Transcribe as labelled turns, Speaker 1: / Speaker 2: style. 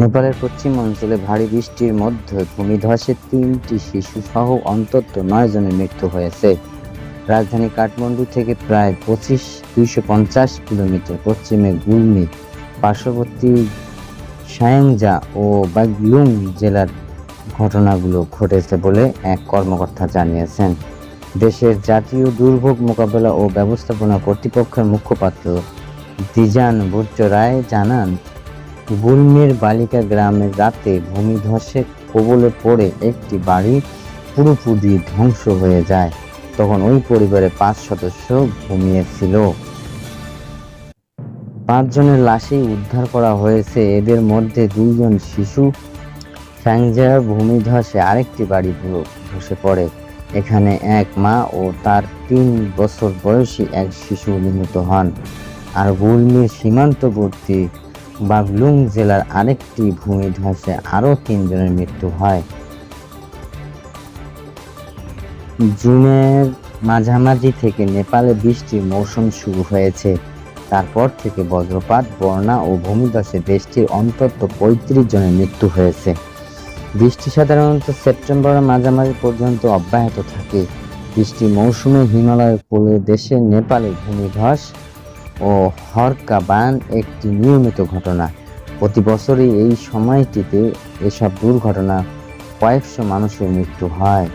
Speaker 1: নেপালের পশ্চিম অঞ্চলে ভারী বৃষ্টির মধ্যে ভূমিধসে তিনটি শিশু সহ অন্তত নয় জনের মৃত্যু হয়েছে। রাজধানী কাঠমান্ডু থেকে প্রায় পঁচিশ, দুইশো পঞ্চাশ কিলোমিটার পশ্চিমে গুলমি, পার্শ্ববর্তী সায়াংজা ও বাগলুং জেলার ঘটনাগুলো ঘটেছে বলে এক কর্মকর্তা জানিয়েছেন। দেশের জাতীয় দুর্ভোগ মোকাবেলা ও ব্যবস্থাপনা কর্তৃপক্ষের মুখপাত্র দিজান ভট্ট রায় জানান গুলমির বালিকা গ্রামের রাতে ভূমিধসে কবলে পড়ে একটি বাড়ি পুরোপুরি ধ্বংস হয়ে যায়। তখন ওই পরিবারে পাঁচ সদস্য ঘুমিয়েছিল। পাঁচজনের লাশই উদ্ধার করা হয়েছে। এদের মধ্যে দুইজন শিশু। স্যাংজার ভূমিধসে আরেকটি বাড়ি ধসে পড়ে। এখানে এক মা ও তার তিন বছর বয়সী এক শিশু নিহত হন। আর গুলমির সীমান্তবর্তী বাগলুং জেলার আরেকটি ভূমিধসে আরও তিনজনের মৃত্যু হয়। জুনের মাঝামাঝি থেকে নেপালে বৃষ্টির মৌসুম শুরু হয়েছে। তারপর থেকে বজ্রপাত, বন্যা ও ভূমিধসে দেশটির অন্তত পঁয়ত্রিশ জনের মৃত্যু হয়েছে। বৃষ্টি সাধারণত সেপ্টেম্বরের মাঝামাঝি পর্যন্ত অব্যাহত থাকে। বৃষ্টি মৌসুমে হিমালয়ের কোলে দেশে নেপালে ভূমিধস ও হরকা বান একটি নিয়মিত ঘটনা। প্রতি বছরই এই সময়টিতে এসব দুর্ঘটনা কয়েকশো মানুষের মৃত্যু হয়।